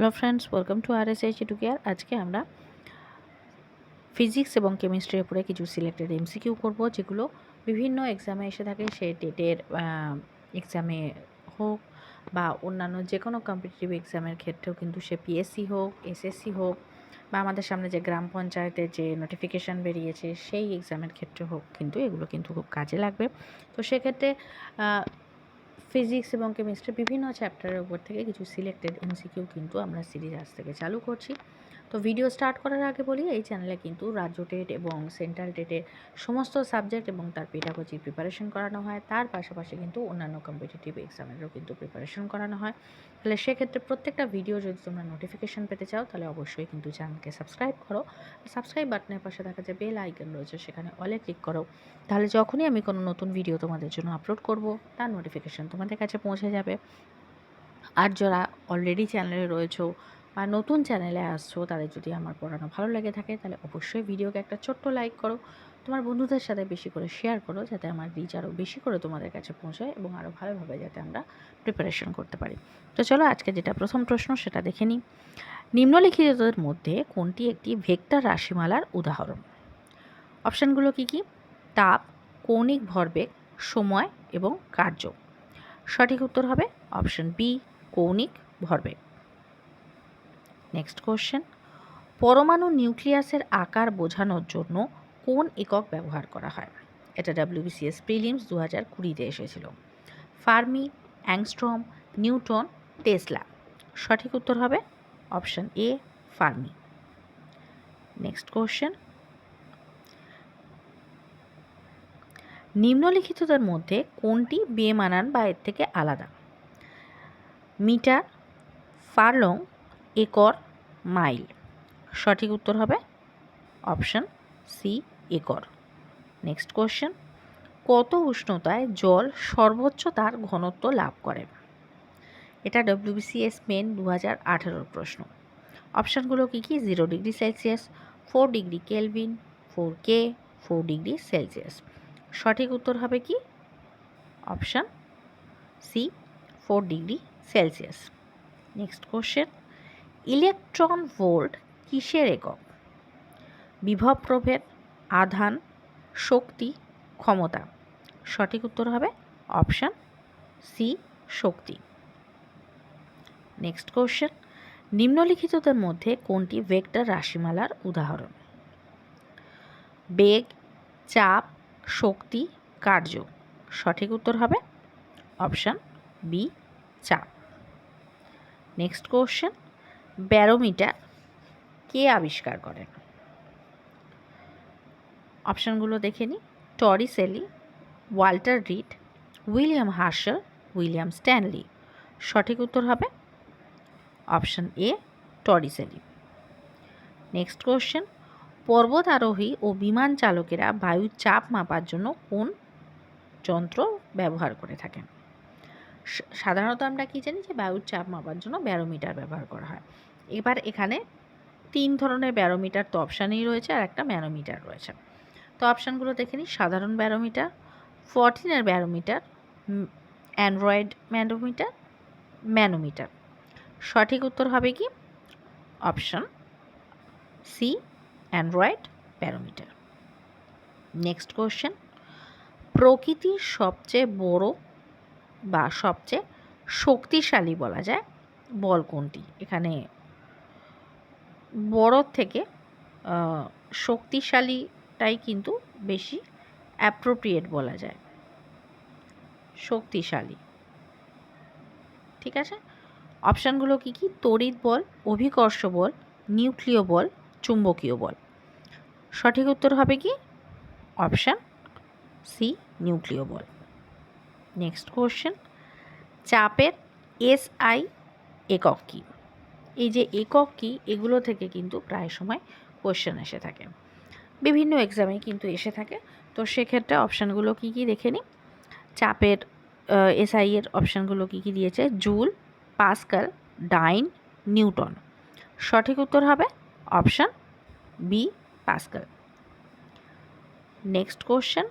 Hello friends welcome to R S H care আজকে আমরা physics এবং কেমিস্ট্রির উপরে কিছু সিলেক্টেড এমসিকিউ করব, যেগুলো বিভিন্ন এক্সামে এসে থাকে, সে টেটের এক্সামে হোক বা অন্যান্য যে কোনো কম্পিটিটিভ এক্সামের ক্ষেত্রেও কিন্তু সে পিএসসি হোক এসএসসি হোক বা আমাদের সামনে যে গ্রাম পঞ্চায়েতের যে নোটিফিকেশান বেরিয়েছে, সেই এক্সামের ক্ষেত্রে হোক, কিন্তু এগুলো কিন্তু খুব কাজে লাগবে। তো সেক্ষেত্রে ফিজিক্স এবং কেমিস্ট্রি বিভিন্ন চ্যাপ্টারের উপর থেকে কিছু সিলেক্টেড এমসিকিউ কিন্তু আমরা সিরিজ আজ থেকে চালু করছি। তো ভিডিও স্টার্ট করার আগে বলি, এই চ্যানেলে কিন্তু রাজ্য টেট এবং সেন্ট্রাল টেটের সমস্ত সাবজেক্ট এবং তার পেটাগজির প্রিপারেশন করানো হয়। তার পাশাপাশি কিন্তু অন্যান্য কম্পিটিটিভ এক্সামেরও কিন্তু প্রিপারেশন করানো হয়। তাহলে সেক্ষেত্রে প্রত্যেকটা ভিডিও যদি তোমরা নোটিফিকেশান পেতে চাও, তাহলে অবশ্যই কিন্তু চ্যানেলকে সাবস্ক্রাইব করো। সাবস্ক্রাইব বাটনের পাশে দেখা যে বেল আইকন রয়েছে, সেখানে অলে ক্লিক করো। তাহলে যখনই আমি কোনো নতুন ভিডিও তোমাদের জন্য আপলোড করব, তার নোটিফিকেশান তোমাদের কাছে পৌঁছে যাবে। আর যারা অলরেডি চ্যানেলে রয়েছো বা নতুন চ্যানেলে আসছো, তাদের যদি আমার পড়ানো ভালো লেগে থাকে, তাহলে অবশ্যই ভিডিওকে একটা ছোট্ট লাইক করো। তোমার বন্ধুদের সাথে বেশি করে শেয়ার করো, যাতে আমার রিচ আরও বেশি করে তোমাদের কাছে পৌঁছায় এবং আরও ভালোভাবে যাতে আমরা প্রিপারেশন করতে পারি। তো চলো, আজকে যেটা প্রথম প্রশ্ন, সেটা দেখে নিই। নিম্নলিখিতদের মধ্যে কোনটি একটি ভেক্টর রাশিমালার উদাহরণ? অপশানগুলো কী কী? তাপ, কৌণিক ভরবেগ, সময় এবং কার্য। সঠিক উত্তর হবে অপশন বি কৌণিক ভরবেগ। নেক্সট কোশ্চেন পরমাণু নিউক্লিয়াসের আকার বোঝানোর জন্য কোন একক ব্যবহার করা হয়? এটা ডাব্লিউবিসিএস প্রিলিমস দু হাজার কুড়িতে এসেছিল। Fermi, Angstrom, Newton, Tesla. সঠিক উত্তর হবে option A Fermi. Next question নিম্নলিখিতদের মধ্যে কোনটি বেমানান বা এর থেকে আলাদা? Meter, furlong acre mile. সঠিক উত্তর হবে option C, acre. Next question, কত উষ্ণতায় জল সর্বোচ্চ তার ঘনত্ব লাভ করে? এটা ডব্লিউবিসিএস মেন দু হাজার আঠেরোর প্রশ্ন। অপশানগুলো কী কী? Zero degree Celsius, four degree Kelvin, four K, four degree Celsius. সঠিক উত্তর হবে কি? Option C, four degree Celsius. Next question electron volt কিসের একক? বিভব প্রভেদ, আধান, শক্তি, ক্ষমতা। সঠিক উত্তর হবে অপশান সি শক্তি। নেক্সট কোশ্চেন নিম্নলিখিতদের মধ্যে কোনটি ভেক্টর রাশিমালার উদাহরণ? বেগ, চাপ, শক্তি, কার্য। সঠিক উত্তর হবে অপশান বি চাপ। নেক্সট কোশ্চেন ব্যারোমিটার কে আবিষ্কার করেন অপশানগুলো দেখে নিই Torricelli, Walter Reed, William Herschel William Stanley. সঠিক উত্তর হবে অপশান এ, টরি সেলি। নেক্সট কোশ্চেন পর্বত আরোহী ও বিমান চালকেরা বায়ুর চাপ মাপার জন্য কোন যন্ত্র ব্যবহার করে থাকেন? সাধারণত আমরা কী জানি যে বায়ুর চাপ মাপার জন্য ব্যারোমিটার ব্যবহার করা হয়। এবার এখানে তিন ধরনের ব্যারোমিটার তো অপশানেই রয়েছে আর একটা ম্যানোমিটার রয়েছে। তো অপশানগুলো দেখে নিই, সাধারণ ব্যারোমিটার ফরটিনের ব্যারোমিটার অ্যান্ড্রয়েড ম্যানোমিটার ম্যানোমিটার। সঠিক উত্তর হবে কি? Option C aneroid barometer. Next question প্রকৃতির সবচেয়ে বড় বা সবচেয়ে শক্তিশালী বলা যায় বল কোনটি? এখানে বড় থেকে শক্তিশালীটাই কিন্তু বেশি অ্যাপ্রোপ্রিয়েট বলা যায়। শক্তিশালী। ঠিক আছে? অপশানগুলো কী কী? তড়িৎ বল, অভিকর্ষ বল, নিউক্লিয় বল, চুম্বকীয় বল। সঠিক উত্তর হবে কি? অপশান সি, নিউক্লিয় বল। Next question. চাপের এস আই একক কী? এই যে একক কী, এগুলো থেকে কিন্তু প্রায় সময় কোশ্চেন এসে থাকে। বিভিন্ন এক্সামে কিন্তু এসে থাকে। তো সেক্ষেত্রে অপশানগুলো কী কী দেখে নিই? চাপের এসআই এর অপশানগুলো কী কী দিয়েছে? Joule, pascal, dyne, newton. সঠিক উত্তর হবে option B, pascal. Next question.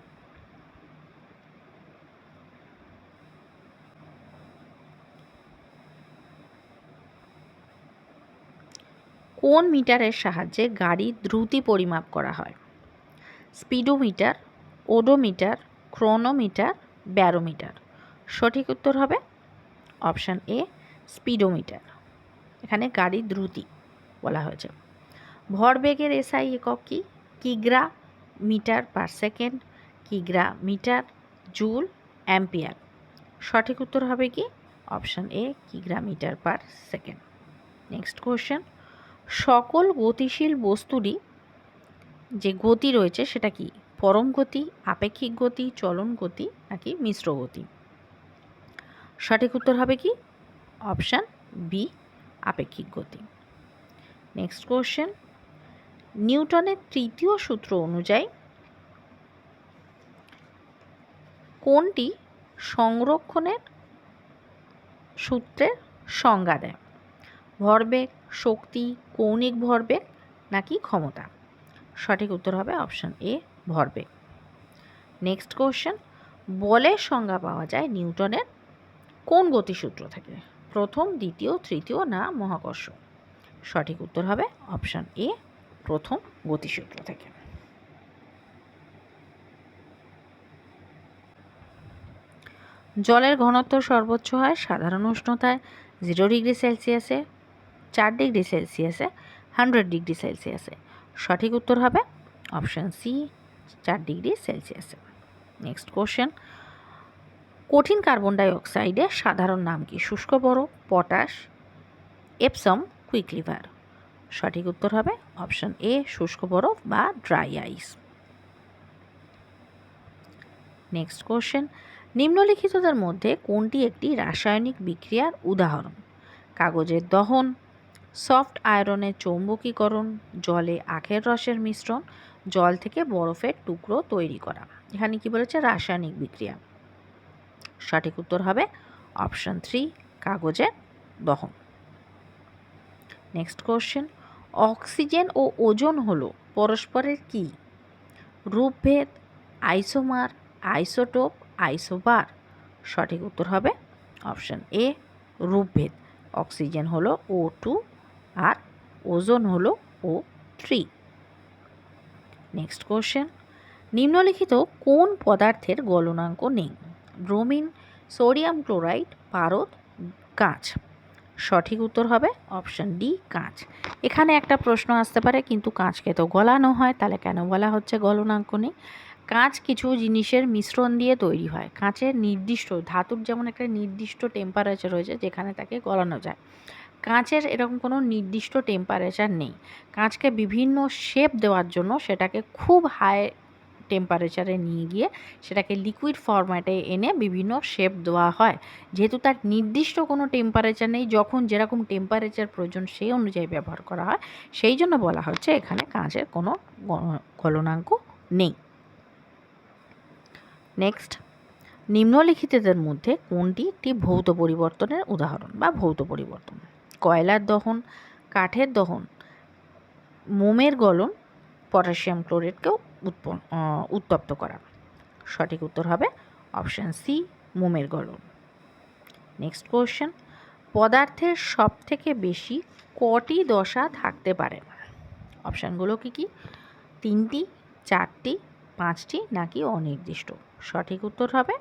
কোন মিটারের সাহায্যে গাড়ির দ্রুতি পরিমাপ করা হয়? Speedometer, odometer, chronometer, barometer. সঠিক উত্তর হবে অপশান এ, স্পিডোমিটার। এখানে গাড়ির দ্রুতি বলা হয়েছে। ভরবেগের এসআই একক কি? কিগ্রা মিটার পার সেকেন্ড, কিগ্রা মিটার, জুল, অ্যাম্পিয়ার। সঠিক উত্তর হবে কি? Option A, কিগ্রা meter per second. Next question সকল গতিশীল বস্তুরই যে গতি রয়েছে সেটা কি? পরম গতি, আপেক্ষিক গতি, চলন গতি নাকি মিশ্র গতি? সঠিক উত্তর হবে কি? অপশান বি, আপেক্ষিক গতি। Next question. নিউটনের তৃতীয় সূত্র অনুযায়ী কোনটি সংরক্ষণের সূত্রের সংজ্ঞা দেয়? ভরবেগ শক্তি কৌণিক ভরবেগ নাকি ক্ষমতা? সঠিক উত্তর হবে অপশান এ ভরবেগ নেক্সট কোশ্চেন বলের সংজ্ঞা পাওয়া যায় নিউটনের কোন গতিসূত্র থেকে? প্রথম, দ্বিতীয়, তৃতীয় না মহাকর্ষ? সঠিক উত্তর হবে অপশান এ, প্রথম গতিসূত্র থেকে। জলের ঘনত্ব সর্বোচ্চ হয় সাধারণ উষ্ণতায় জিরো ডিগ্রি সেলসিয়াসে চার ডিগ্রি সেলসিয়াসে, হান্ড্রেড ডিগ্রি সেলসিয়াসে। সঠিক উত্তর হবে অপশান সি, চার ডিগ্রি সেলসিয়াসে। Next question. কঠিন কার্বন ডাই অক্সাইডের সাধারণ নাম কি? শুষ্ক বরফ, পটাশ, এপসম কুইকলিভার সঠিক উত্তর হবে অপশান এ, শুষ্ক বরফ বা ড্রাই আইস। Next question. নিম্নলিখিতদের মধ্যে কোনটি একটি রাসায়নিক বিক্রিয়ার উদাহরণ? কাগজের দহন সফট আয়রনের চৌম্বকীকরণ, জলে আখের রসের মিশ্রণ, জল থেকে বরফের টুকরো তৈরি করা। এখানে কি বলেছে? রাসায়নিক বিক্রিয়া। সঠিক উত্তর হবে অপশান থ্রি, কাগজের দহন নেক্সট কোশ্চেন, অক্সিজেন ও ওজন হলো পরস্পরের কি? রূপভেদ, আইসোমার, আইসোটোপ, আইসোবার। সঠিক উত্তর হবে অপশান এ, রূপভেদ। অক্সিজেন হলো ও টু আর ওজন হলো ও থ্রি নেক্সট কোশ্চেন নিম্নলিখিত কোন পদার্থের গলনাঙ্ক নেই? ব্রোমিন সোডিয়াম ক্লোরাইড পারদ, কাঁচ। সঠিক উত্তর হবে অপশান ডি কাঁচ। এখানে একটা প্রশ্ন আসতে পারে, কিন্তু কাঁচকে তো গলানো হয়, তাহলে কেন বলা হচ্ছে গলনাঙ্ক নেই? কাঁচ কিছু জিনিসের মিশ্রণ দিয়ে তৈরি হয়। কাঁচের নির্দিষ্ট ধাতুর যেমন একটা নির্দিষ্ট টেম্পারেচার রয়েছে, যেখানে তাকে গলানো যায়। কাঁচের এরকম কোনো নির্দিষ্ট টেম্পারেচার নেই। কাঁচকে বিভিন্ন শেপ দেওয়ার জন্য সেটাকে খুব হাই টেম্পারেচারে নিয়ে গিয়ে সেটাকে লিকুইড ফরম্যাটে এনে বিভিন্ন শেপ দেওয়া হয়। যেহেতু তার নির্দিষ্ট কোনো টেম্পারেচার নেই, যখন যেরকম টেম্পারেচার প্রয়োজন সেই অনুযায়ী ব্যবহার করা হয়, সেই জন্য বলা হচ্ছে এখানে কাঁচের কোনো গলনাঙ্ক নেই। নেক্সট নিম্নলিখিতদের মধ্যে কোনটি একটি ভৌত পরিবর্তনের উদাহরণ বা ভৌত পরিবর্তন? কয়লার দহন, কাঠের দহন, মোমের গলন, পটাশিয়াম ক্লোরেটকেও উৎপন্ন উত্তপ্ত করা। সঠিক উত্তর হবে অপশান সি, মোমের গলন। নেক্সট কোয়েশ্চেন, পদার্থের সব থেকে বেশি কটি দশা থাকতে পারে? অপশানগুলো কি কি? তিনটি, চারটি, পাঁচটি নাকি অনির্দিষ্ট? সঠিক উত্তর হবে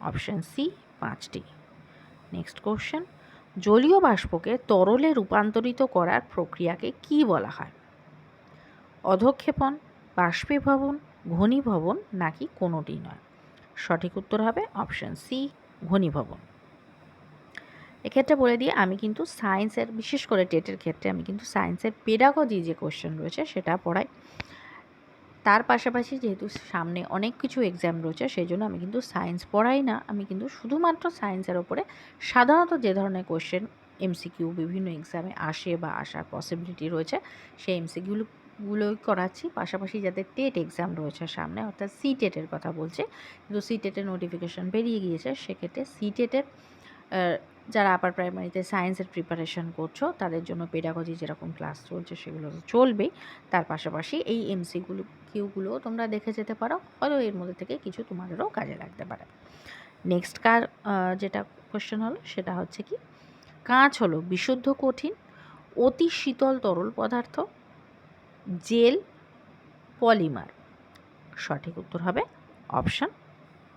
অপশান সি, পাঁচটি। নেক্সট কোশ্চেন জলীয় বাষ্পকে তরলে রূপান্তরিত করার প্রক্রিয়াকে কি বলা হয়? অধক্ষেপণ, বাষ্পীভবন, ঘনীভবন নাকি কোনোটি নয়? সঠিক উত্তর হবে অপশান সি, ঘনীভবন। এক্ষেত্রে বলে দিই, আমি কিন্তু সায়েন্সের বিশেষ করে টেটের ক্ষেত্রে আমি কিন্তু সায়েন্সের পেডাগজি যে কোশ্চেন রয়েছে সেটা পড়াই। তার পাশাপাশি যেহেতু সামনে অনেক কিছু এক্সাম রয়েছে সেই জন্য আমি কিন্তু সায়েন্স পড়াই না। আমি কিন্তু শুধুমাত্র সায়েন্সের ওপরে সাধারণত যে ধরনের কোশ্চেন এমসিকিউ বিভিন্ন এক্সামে আসে বা আসার পসিবিলিটি রয়েছে, সেই এমসিকিউগুলো গুলোই করাচ্ছি। পাশাপাশি যাদের টেট এক্সাম রয়েছে সামনে, অর্থাৎ সি টেটের কথা বলছি, কিন্তু সি টেটের নোটিফিকেশান বেরিয়ে গিয়েছে, সেক্ষেত্রে সি টেটের যারা আপার প্রাইমারিতে সায়েন্সের প্রিপারেশন করছ, তাদের জন্য পেডাগজি যেরকম ক্লাস চলছে, সেগুলো চলবেই। তার পাশাপাশি এই এমসিগুলো কিউগুলো তোমরা দেখে যেতে পারো। হয়তো এর মধ্যে থেকে কিছু তোমাদেরও কাজে লাগতে পারে। নেক্সট কার যেটা কোশ্চেন হলো, সেটা হচ্ছে কি? কাঁচ হলো বিশুদ্ধ কঠিন, অতি শীতল তরল পদার্থ, জেল, পলিমার। সঠিক উত্তর হবে অপশান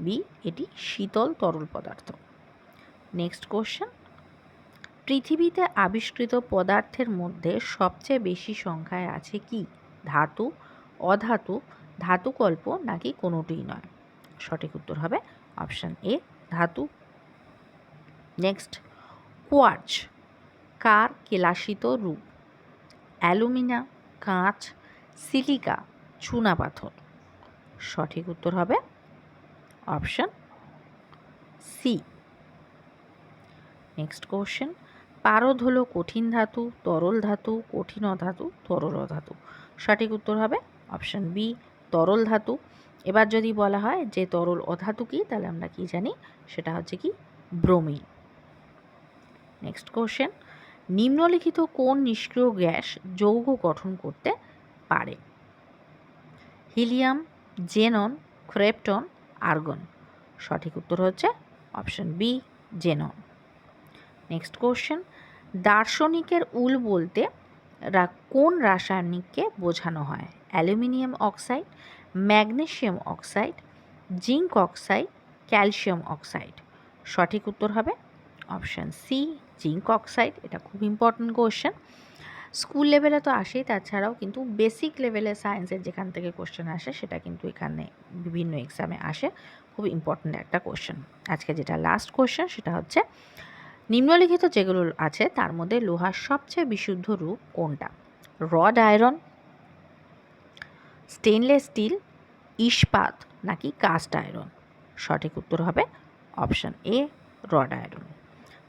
বি, এটি শীতল তরল পদার্থ। নেক্সট কোশ্চেন পৃথিবীতে আবিষ্কৃত পদার্থের মধ্যে সবচেয়ে বেশি সংখ্যায় আছে কি? ধাতু, অধাতু, ধাতুকল্প নাকি কোনোটিই নয়? সঠিক উত্তর হবে অপশান এ, ধাতু। নেক্সট কোয়ার্চ, কার কেলাসিত রূপ? অ্যালুমিনা, কাঁচ, সিলিকা, চুনা পাথর। সঠিক উত্তর হবে অপশান সি। নেক্সট কোশ্চেন পারদ হলো কঠিন ধাতু, তরল ধাতু, কঠিন অধাতু, তরল অধাতু। সঠিক উত্তর হবে অপশান বি তরল ধাতু। এবার যদি বলা হয় যে তরল অধাতু কি, তাহলে আমরা কি জানি? সেটা হচ্ছে কি ব্রোমিন। নেক্সট কোশ্চেন নিম্নলিখিত কোন নিষ্ক্রিয় গ্যাস যৌগ গঠন করতে পারে? Helium, xenon, krypton, argon. সঠিক উত্তর হচ্ছে option B xenon. Next question দার্শনিকের উল বলতে কোন রাসায়নিককে বোঝানো হয়? Aluminium oxide magnesium oxide, zinc oxide, calcium oxide? সঠিক উত্তর হবে অপশান সি জিঙ্ক অক্সাইড। এটা খুব ইম্পর্ট্যান্ট কোশ্চেন স্কুল লেভেলে তো আসেই, তাছাড়াও কিন্তু বেসিক লেভেলে সায়েন্সের যেখান থেকে কোশ্চেন আসে, সেটা কিন্তু এখানে বিভিন্ন এক্সামে আসে। খুব ইম্পর্ট্যান্ট একটা কোশ্চেন আজকে যেটা লাস্ট কোশ্চেন সেটা হচ্ছে নিম্নলিখিত যেগুলো আছে, তার মধ্যে লোহার সবচেয়ে বিশুদ্ধ রূপ কোনটা? রড আয়রন, স্টেনলেস স্টিল, ইস্পাত, নাকি কাস্ট আয়রন? সঠিক উত্তর হবে অপশন এ, রড আয়রন।